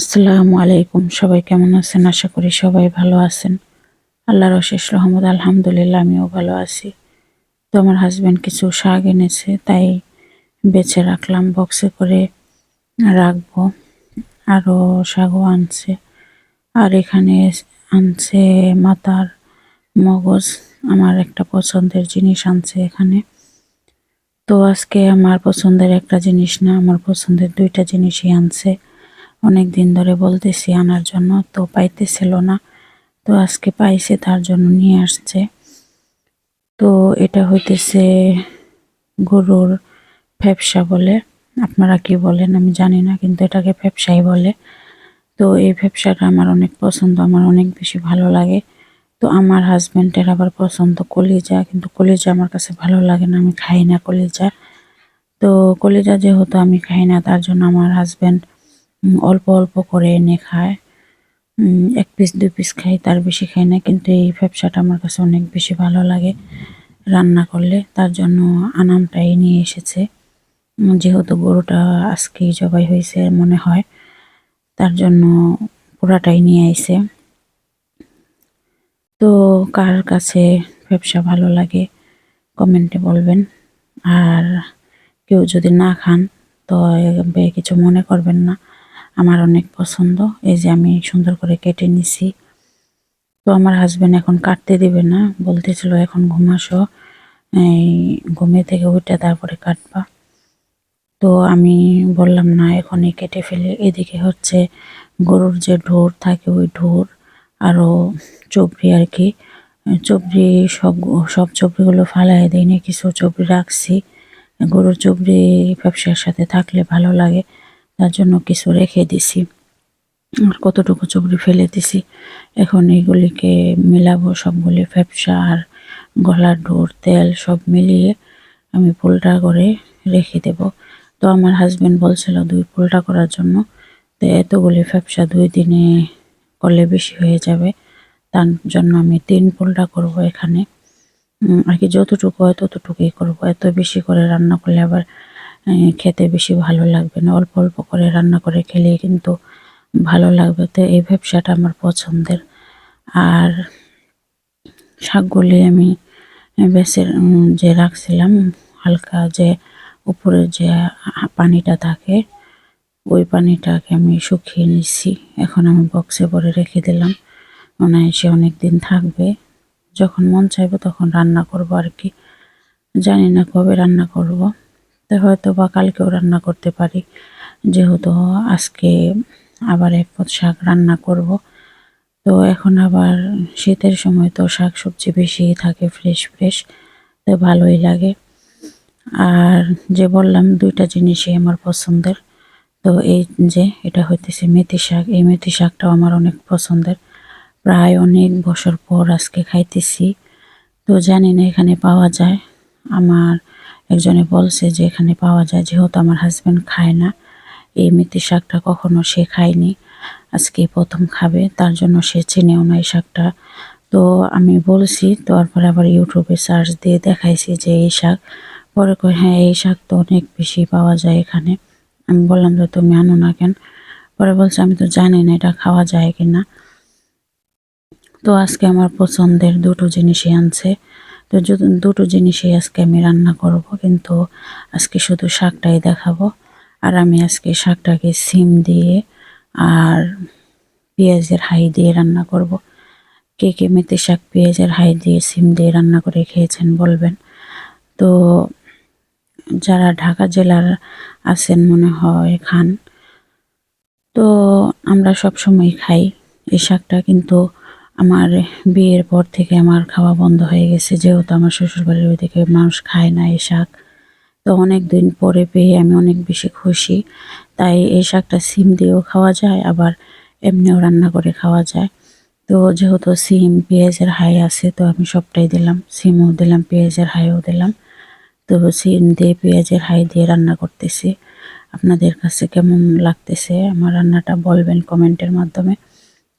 আসসালামু আলাইকুম। সবাই কেমন আছেন? আশা করি সবাই ভালো আছেন। আল্লাহর অশেষ রহমদ আলহামদুলিল্লাহ, আমিও ভালো আছি। তো আমার হাজব্যান্ড কিছু শাক এনেছে, তাই বেছে রাখলাম বক্সে করে রাখব। আরও শাকও আনছে। আর এখানে আনছে মাতার মগজ। আমার একটা পছন্দের জিনিস আনছে এখানে। তো আজকে আমার পছন্দের একটা জিনিস না, আমার পছন্দের দুইটা জিনিসই আনছে। অনেক দিন ধরে বলতেছি আনার জন্য, তো পাইতেছিল না। তো আজকে পাইছে, তার জন্য নিয়ে আসছে। তো এটা হইতেছে গরুর ফ্যাপসা বলে। আপনারা কি বলেন আমি জানি না, কিন্তু এটাকে ফ্যাপসাই বলে। তো এই ফ্যাপসাটা আমার অনেক পছন্দ, আমার অনেক বেশি ভালো লাগে। তো আমার হাজব্যান্ডের আবার পছন্দ কলিজা, কিন্তু কলিজা আমার কাছে ভালো লাগে না, আমি খাই না কলিজা। তো কলিজা যেহেতু আমি খাই না, তার জন্য আমার হাজব্যান্ড অল্প অল্প করে এনে খায়। এক পিস দুই পিস খাই তার বেশি খাই না, কিন্তু এই ব্যবসাটা আমার কাছে অনেক বেশি ভালো লাগে রান্না করলে। তার জন্য আনামটাই নিয়ে এসেছে। যেহেতু গরুটা আজকেই জবাই হয়েছে মনে হয়, তার জন্য পুরাটাই নিয়ে আইছে। তো কার কাছে ব্যবসা ভালো লাগে কমেন্টে বলবেন। আর কেউ যদি না খান তো কিছু মনে করবেন না। আমার অনেক পছন্দ। এই যে আমি সুন্দর করে কেটে নিছি। তো আমার হাজব্যান্ড এখন কাটতে দেবে না। বলতেছিল, এখন ঘুমাসো এই ঘুমে থেকে উঠে তারপরে কাটবা। তো আমি বললাম, না, এখনই কেটে ফেলে। এদিকে হচ্ছে গরুর যে ঢোর থাকে, ওই ঢোর আরও চবড়ি আর কি। চবড়ি সব সব চবড়িগুলো ফালাই দিইনি কিছু চবড়ি রাখছি। গরুর চবড়ি ব্যবসার সাথে থাকলে ভালো লাগে। তার জন্য কিছু রেখে দিছি। আর কতটুকু চবড়ি ফেলে দিছি। এখন এইগুলিকে মিলাবো, সবগুলি ব্যবসা আর গলার ডোর, তেল সব মিলিয়ে আমি পোলটা করে রেখে দেব। তো আমার হাজব্যান্ড বলছিল দুই পোলটা করার জন্য। তো এতগুলি ব্যবসা দুই দিনে করলে বেশি হয়ে যাবে। তার জন্য আমি তিন পোলটা করব এখানে। আর কি যতটুকু হয় ততটুকুই করব। এত বেশি করে রান্না করলে আবার খেতে বেশি ভালো লাগবে না। অল্প অল্প করে রান্না করে খেলে কিন্তু ভালো লাগবে। তো এই ব্যবসাটা আমার পছন্দের। আর শাকগুলি আমি বেছে যে রাখছিলাম, হালকা যে উপরে যে পানিটা থাকে, ওই পানিটাকে আমি শুকিয়ে নিচ্ছি এখন আমি বক্সে ভরে রেখে দিলাম। অনায়াসে অনেক দিন থাকবে। যখন মন চাইবে তখন রান্না করব আর কি। জানি না কবে রান্না করব। হয়তো বা কালকেও রান্না করতে পারি। যেহেতু আজকে আবার এক পথ শাক রান্না করব। তো এখন আবার শীতের সময় তো শাক সবজি বেশি থাকে ফ্রেশ ফ্রেশ তো ভালোই লাগে। আর যে বললাম দুইটা জিনিসই আমার পছন্দের। তো এই যে এটা হইতেছে মেথি শাক। এই মেথি শাকটাও আমার অনেক পছন্দের। প্রায় অনেক বছর পর আজকে খাইতেছি। তো জানি না এখানে পাওয়া যায়। আমার একজনে বলছে যে এখানে পাওয়া যায়, যেহেতু আমার হাজব্যান্ড খায় না, এই মেথি শাকটা কখনো সে খায়নি, আজকে প্রথম খাবে, তার জন্য সে চেনেও না এই শাকটা। তো আমি বলছি, তারপরে আবার ইউটিউবে সার্চ দিয়ে দেখাইছি যে এই শাক, পরে কয় হ্যাঁ এই শাক তো অনেক বেশি পাওয়া যায় এখানে। আমি বললাম যে তুমি আনো না কেন? পরে বলছে, আমি তো জানি না এটা খাওয়া যায় কি না তো আজকে আমার পছন্দের দুটো জিনিসই আনছে। তো দুটো জিনিসই আজকে আমি রান্না করব, কিন্তু আজকে শুধু শাকটাই দেখাবো আর আমি আজকে শাকটাকে সিম দিয়ে আর পেঁয়াজের হাই দিয়ে রান্না করব। কে কে মেথি শাক, পেঁয়াজের হাই দিয়ে সিম দিয়ে রান্না করে খেয়েছেন বলবেন তো যারা ঢাকা জেলার আছেন মনে হয় খান, তো আমরা সব সময় খাই এই শাকটা, কিন্তু আমার বিয়ের পর থেকে আমার খাওয়া বন্ধ হয়ে গেছে, যেহেতু আমার শ্বশুরবাড়ির ওই দিকে মানুষ খায় না এই শাক। তো অনেক দিন পরে পেয়ে আমি অনেক বেশি খুশি। তাই এই শাকটা সিম দিয়েও খাওয়া যায়, আবার এমনিও রান্না করে খাওয়া যায়। তো যেহেতু সিম পেঁয়াজের হাই আছে, তো আমি সবটাই দিলাম। সিমও দিলাম, পেঁয়াজের হাইও দিলাম। তো সিম দিয়ে পেঁয়াজের হাই দিয়ে রান্না করতেছি। আপনাদের কাছে কেমন লাগতেছে? আমার রান্নাটা বলবেন কমেন্টের মাধ্যমে।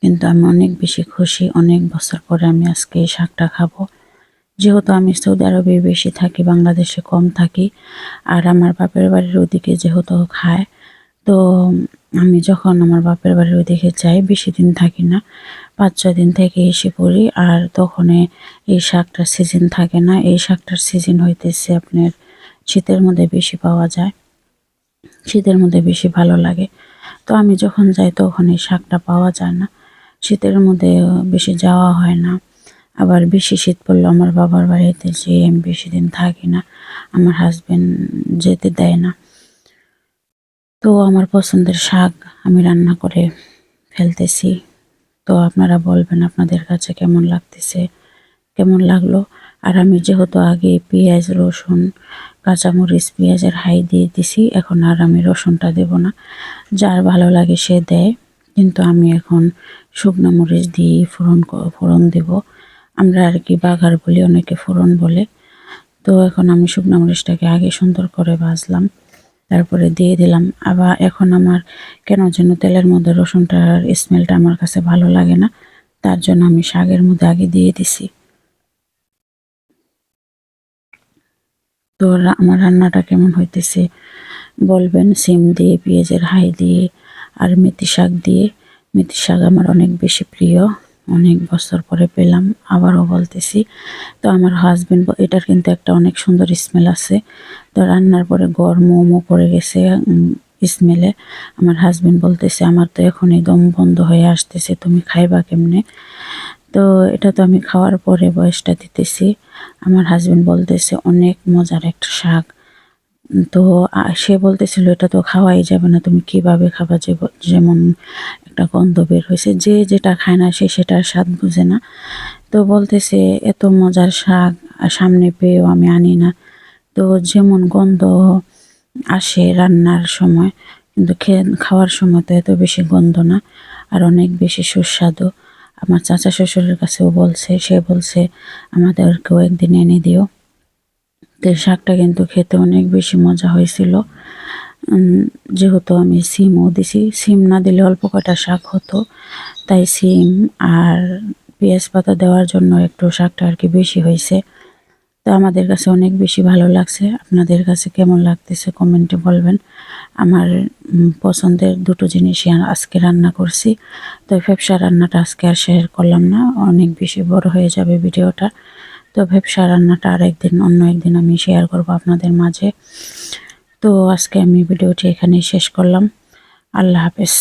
কিন্তু আমি অনেক বেশি খুশি। অনেক বছর পরে আমি আজকে এই শাকটা খাব। যেহেতু আমি সৌদি আরবে বেশি থাকি, বাংলাদেশে কম থাকি, আর আমার বাপের বাড়ির ওদিকে যেহেতু খায়, তো আমি যখন আমার বাপের বাড়ির ওদিকে যাই, বেশি দিন থাকি না। পাঁচ, ছয় দিন থেকে এসে পড়ি, আর তখন এই শাকটার সিজন থাকে না। এই শাকটার সিজন হইতেছে আপনার শীতের মধ্যে বেশি পাওয়া যায়। শীতের মধ্যে বেশি ভালো লাগে। তো আমি যখন যাই তখন এই শাকটা পাওয়া যায় না। শীতের মধ্যে বেশি যাওয়া হয় না। আবার বেশি শীত পড়লে আমার বাবার বাড়িতে যে আমি বেশি দিন থাকি না, আমার হাজব্যান্ড যেতে দেয় না। তো আমার পছন্দের শাক আমি রান্না করে ফেলতেছি। তো আপনারা বলবেন আপনাদের কাছে কেমন লাগতেছে, কেমন লাগল? আর আমি যেহেতু আগে পেঁয়াজ, রসুন, কাঁচামরিচ, পেঁয়াজের হাই দিয়ে দিছি, এখন আর আমি রসুনটা দেব না। যার ভালো লাগে সে দেয়। কিন্তু আমি এখন শুকনো মরিচ দিয়ে ফোড়ন ফোড়ন দেব। আমরা আর কি বাঘার বলি, অনেকে ফোড়ন বলে। তো এখন আমি শুকনো মরিচটাকে আগে সুন্দর করে ভাজলাম, তারপরে দিয়ে দিলাম। আবার এখন আমার কেন যেন তেলের মধ্যে রসুনটার স্মেলটা আমার কাছে ভালো লাগে না, তার জন্য আমি শাকের মধ্যে আগে দিয়ে দিছি। তো আমার রান্নাটা কেমন হইতেছে বলবেন? সিম দিয়ে, পেঁয়াজের হাই দিয়ে আর মেথি শাক দিয়ে। মেথি শাক আমার অনেক বেশি প্রিয়। অনেক বছর পরে পেলাম, আবারও বলতেছি। তো আমার হাজবেন্ড এটার কিন্তু একটা অনেক সুন্দর স্মেল আছে। তো রান্নার পরে গরম মোমো পড়ে গেছে স্মেলে আমার হাজবেন্ড বলতেছে, আমার তো এখনই দম বন্ধ হয়ে আসতেছে, তুমি খাইবা কেমনে? তো এটা তো আমি খাওয়ার পরে বয়সটা দিতেছি। আমার হাজবেন্ড বলতেছে, অনেক মজার একটা শাক। তো সে বলতেছিল, এটা তো খাওয়াই যাবে না, তুমি কীভাবে খাবা যে, যেমন একটা গন্ধ বের হয়েছে, যে যেটা খায় না সে সেটার স্বাদ বুঝে না। তো বলতেছে, এত মজার শাক সামনে পেয়েও আমি আনি না। তো যেমন গন্ধ আসে রান্নার সময়, কিন্তু খেয়ে খাওয়ার সময় তো এত বেশি গন্ধ না, আর অনেক বেশি সুস্বাদু। আমার চাচা শ্বশুরের কাছেও বলছে, সে বলছে, আমাদেরকেও একদিন এনে দিও। তো শাকটা কিন্তু খেতে অনেক বেশি মজা হয়েছিল। যেহেতু আমি সিমও দিছি, সিম না দিলে অল্প কটা শাক হতো, তাই সিম আর পেঁয়াজ পাতা দেওয়ার জন্য একটু শাকটা আর কি বেশি হয়েছে। তো আমাদের কাছে অনেক বেশি ভালো লাগছে। আপনাদের কাছে কেমন লাগতেছে কমেন্টে বলবেন। আমার পছন্দের দুটো জিনিসই আজকে রান্না করছি। তো ফেপসা রান্নাটা আজকে আর শেয়ার করলাম না। অনেক বেশি বড় হয়ে যাবে ভিডিওটা। তো ভেবসা রান্নাটা আরেকদিন, অন্য একদিন আমি শেয়ার করব আপনাদের মাঝে। তো আজকে আমি ভিডিওটি এখানেই শেষ করলাম। আল্লাহ হাফেজ।